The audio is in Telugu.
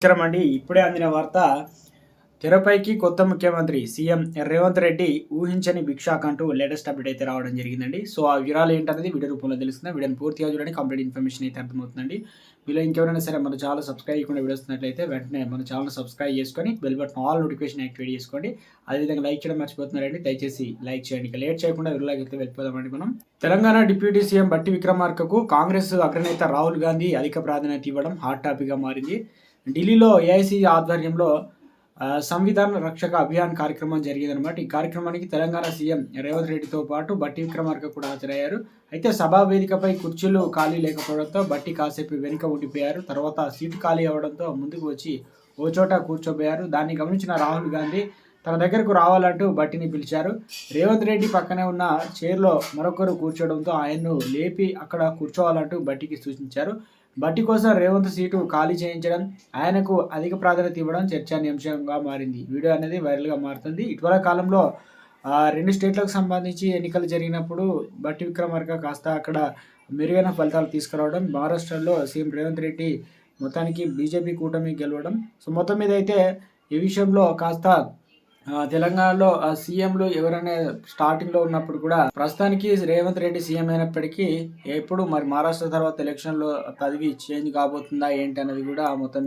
నమస్కారం అండి ఇప్పుడే అందిన వార్త తెరపైకి కొత్త ముఖ్యమంత్రి సీఎం రేవంత్ రెడ్డి ఊహించని భిక్షాక్ అంటూ లేటెస్ట్ అప్డేట్ అయితే రావడం జరిగిందండి. సో ఆ వివరాలు ఏంటనేది వీడియో రూపంలో తెలుస్తుంది. వీడియోని పూర్తిగా చూడండి. కంప్లీట్ ఇన్ఫర్మేషన్ అయితే అర్థమవుతుందండి. వీళ్ళు ఇంకెవరైనా సరే మన ఛానల్ సబ్స్క్రైబ్ చేయకుండా వీడియోస్ వెంటనే మన ఛానల్ సబ్స్క్రైబ్ చేసుకొని bell button all notification activate చేసుకోండి. అదేవిధంగా లైక్ చేయడం మర్చిపోతున్నారండి. దయచేసి లైక్ చేయండి. ఇక లేట్ చేయకుండా వీడియోలోకి అయితే వెళ్ళిపోదామండి మనం. తెలంగాణ డిప్యూటీ సీఎం బట్టి విక్రమార్కకు కాంగ్రెస్ అగ్రనేత రాహుల్ గాంధీ అధిక ప్రాధాన్యత ఇవ్వడం హాట్ టాపిక్గా మారింది. ఢిల్లీలో ఏఐసీ ఆధ్వర్యంలో సంవిధాన రక్షక అభియాన్ కార్యక్రమం జరిగిందనమాట ఈ కార్యక్రమానికి తెలంగాణ సీఎం రేవంత్ రెడ్డితో పాటు బట్టి విక్రమార్క కూడా హాజరయ్యారు. అయితే సభా వేదికపై కుర్చీలు ఖాళీ లేకపోవడంతో బట్టి కాసేపు వెనుక ఉండిపోయారు. తర్వాత సీటు ఖాళీ అవ్వడంతో ముందుకు వచ్చి ఓ చోట కూర్చోబోయారు. దాన్ని గమనించిన రాహుల్ గాంధీ తన దగ్గరకు రావాలంటూ బట్టిని పిలిచారు. రేవంత్ రెడ్డి పక్కనే ఉన్న చైర్లో మరొకరు కూర్చోవడంతో ఆయన్ను లేపి అక్కడ కూర్చోవాలంటూ బట్టికి సూచించారు. బట్టి కోసం రేవంత్ సీటు ఖాళీ చేయించడం ఆయనకు అధిక ప్రాధాన్యత ఇవ్వడం చర్చానీయాంశంగా మారింది. వీడియో అనేది వైరల్గా మారుతుంది. ఇటీవల కాలంలో ఆ, రెండు స్టేట్లకు సంబంధించి ఎన్నికలు జరిగినప్పుడు బట్టి విక్రమార్క కాస్త అక్కడ మెరుగైన ఫలితాలు తీసుకురావడం మహారాష్ట్రలో సీఎం రేవంత్ రెడ్డి మొత్తానికి బీజేపీ కూటమి గెలవడం. సో మొత్తం మీద అయితే ఈ విషయంలో కాస్త తెలంగాణలో ఆ సీఎంలు ఎవరైనా స్టార్టింగ్లో ఉన్నప్పుడు కూడా ప్రస్తుతానికి రేవంత్ రెడ్డి సీఎం అయినప్పటికీ ఎప్పుడు మరి మహారాష్ట్ర తర్వాత ఎలక్షన్లో పదవి చేంజ్ కాబోతుందా ఏంటి అనేది కూడా మొత్తం